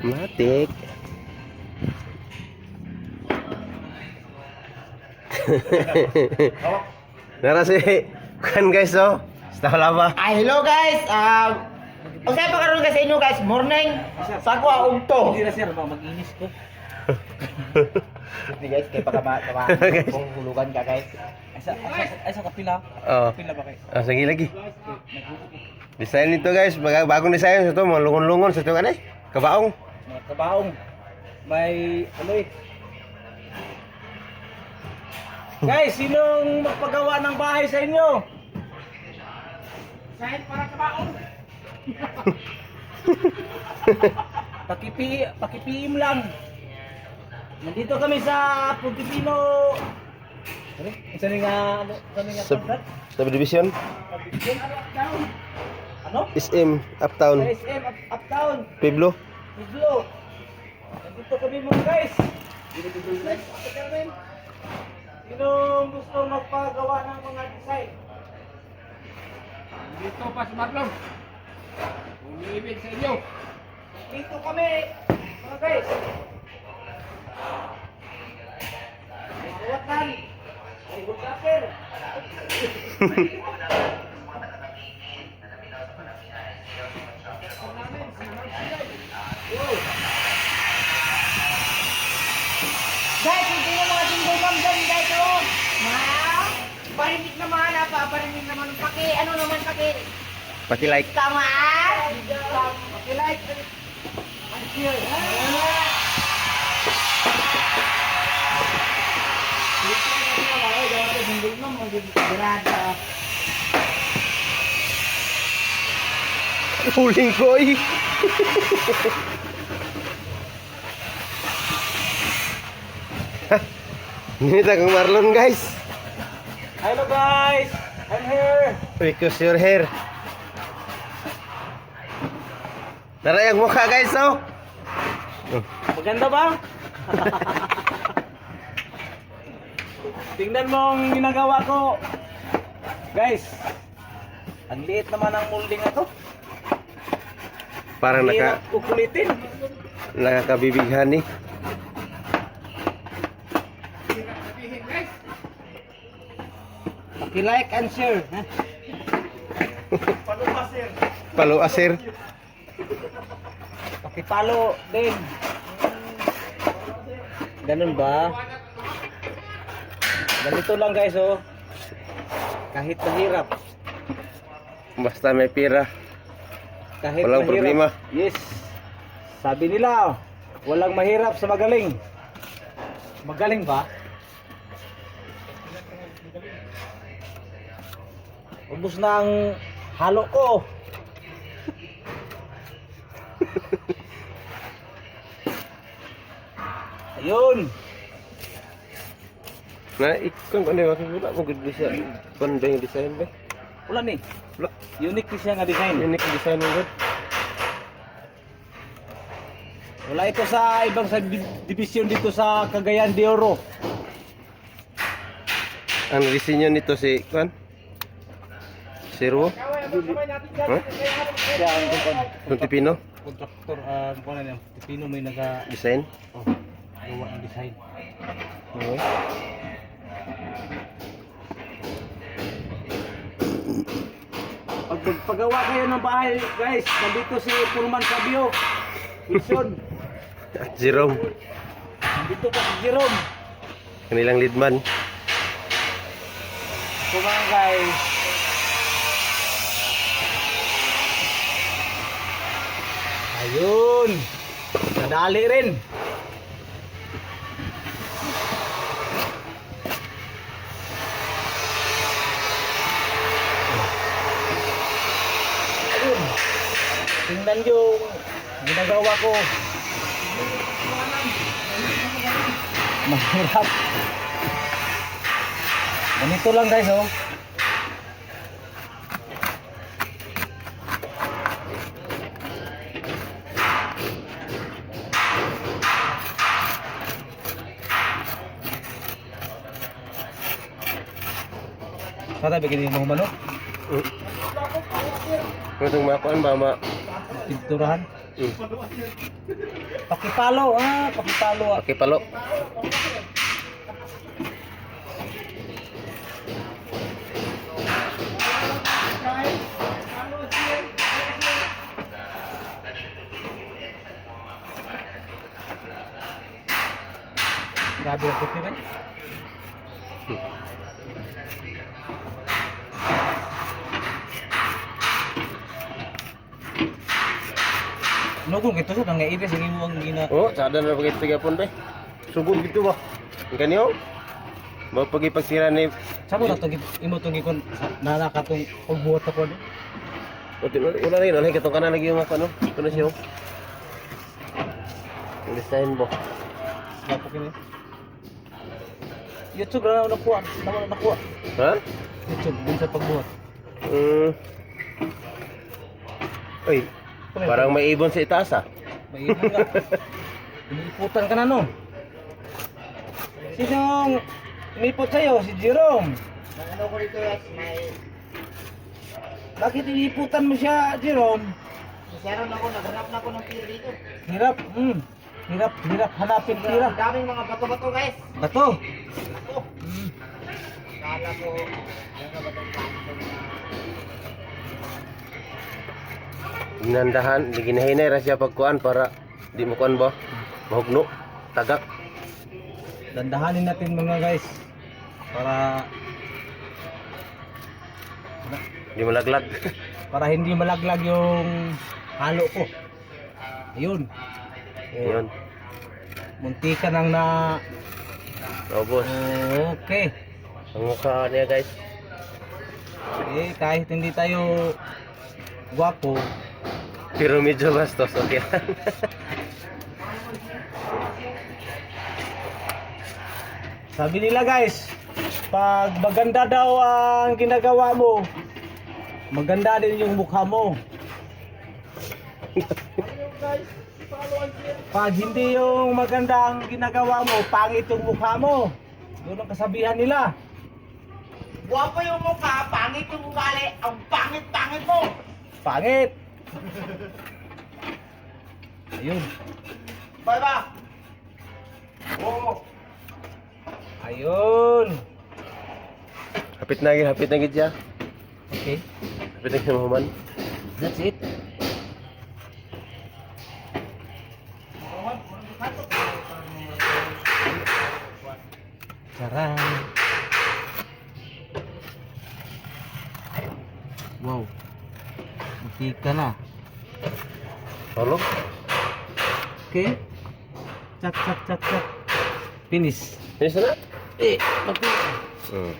Matik. Nara si kan guys oh. Sa lava. Ay, hello guys! Um, ang saya pa karoon kasi inyo guys, morning, sagwa ugto. Hindi na sir, mag-inis ko. Hindi guys, kaya pa ka ba, ka ba, Guys. kung hulugan ka guys. Ay sa, ay sa, ay sa kapila. Oh. Kapila ba kayo? Ah, sige lagi. Design nito guys, bagong design ito, mga lungon-lungon sa ito kan eh. Kabaong. Mga kabaong. May, ano eh. Guys, sinong magpagawa ng bahay sa inyo? Sahil para kabaong. Pakipi, pakipiim lang. Nandito kami sa Pugipino. Ano? Isa nga, ano, isa nga Sub, subdivision. Pagdivision, ano, uptown? Ano? SM, Sa Uptown, SM, up, uptown. Pueblo. Biglo. Nandito kami mga guys. Guys, bakit kami? Sino gusto magpagawa ng mga design? Dito pa si Marlon. Umiibig sa inyo. Dito kami, mga guys. May buwatan. May bukaper. Guys, hindi yung mga single mom dyan guys, oh. Ma, parinig naman, ah, pa, parinig naman. Paki, ano naman, paki, Paki like. tama, ah. Paki like. Huling ko eh. Nita kang Marlon guys. Hello guys, I'm here. Because your hair. Tara yung mukha guys oh. Maganda ba? Tingnan mo ang ginagawa ko. Guys, ang liit naman ang molding na to. Parang naka Hirap kukulitin. nakakabibighan eh. Paki-like and share. Ha? Palo asir. Paki-follow din. Ganun ba? Ganito lang guys oh. Kahit mahirap. Basta may pira. Kahit Walang mahirap. problema. Yes. Sabi nila, walang mahirap sa magaling. Magaling ba? Ubus na ang halo ko. Ayun. Na ikon ko na wala mo gud design. Kon ba yung design ba? Wala ni. Wala. Unique ni siya nga design. Unique design mo gud. Wala ito sa ibang sa division dito sa Cagayan de Oro. Ang disenyo nito si Kwan? Zero? Ha? Siya ang Tuntipino? kontraktor uh, kung ano yan, Pilipino may naga Design? oh, gawa ng design. Okay. Pag pagpagawa kayo ng bahay, guys, nandito si Purman Sabio. Wilson, At Jerome, nandito pa si Jerome. kanilang leadman. Mga guys, Ayun. Nadali rin. Ayun. Tingnan yung ginagawa ko. Mahirap. Ganito lang guys oh. Sana bigyan mo manok. Kung itong makuan ba ma Pinturahan. Hmm. Pakipalo ah, pakipalo ah. Okay, ang puti rin. Nugong ito sa nang ibe sige mo ang gina. Oh, sada na pagit tigapon be. Sugod gitu ba? Ganyo? Ba pagi pagsira ni Sabo na to imo tong gikon nanaka tong pagbuhat ako ni. Wala rin, wala katong kana lagi yung ako no. Kuno siya. oh. Design mo. Sabo kini. YouTube na nakuha, naman nakuha. Ha? YouTube din sa pagbuhat. Mm. Uy, parang may ibon sa itaas ah. May ibon nga. Iniiputan ka na no. Sinong inipot sa'yo? Si Jerome. Ano ko dito guys, may Bakit iniiputan mo siya, Jerome? Meron ako, naghanap na ako ng pira dito. Hirap, hmm. Hirap, hirap hanapin Ang tira. daming mga bato-bato guys. Bato. Bato. Hmm. Kala ko, Ginandahan, ginahinay ra siya pagkuan para di mo kuan ba? Mahugno, tagak. Dandahanin natin mga guys. Para Di mo laglag. para hindi malaglag yung halo ko. Ayun. Yun. Munti ka nang na... Oh, boss. Okay. Ang mukha niya, guys. Eh, kahit hindi tayo gwapo, Pero medyo bastos, okay. Sabi nila guys, pag maganda daw ang ginagawa mo, maganda din yung mukha mo. Pag hindi yung maganda ang ginagawa mo, pangit yung mukha mo. Yun ang kasabihan nila. Guwapo yung mukha, pangit yung ugali, ang pangit-pangit mo. Pangit. Ayun. Ba ba? Oo. Ayun. hapit na hapit na gid siya. Okay. Hapit na gid mahuman. That's it. Ka na. Halo? Okay. Cak, cak, cak, cak. Finish. Finish na? Eh, mag Hmm.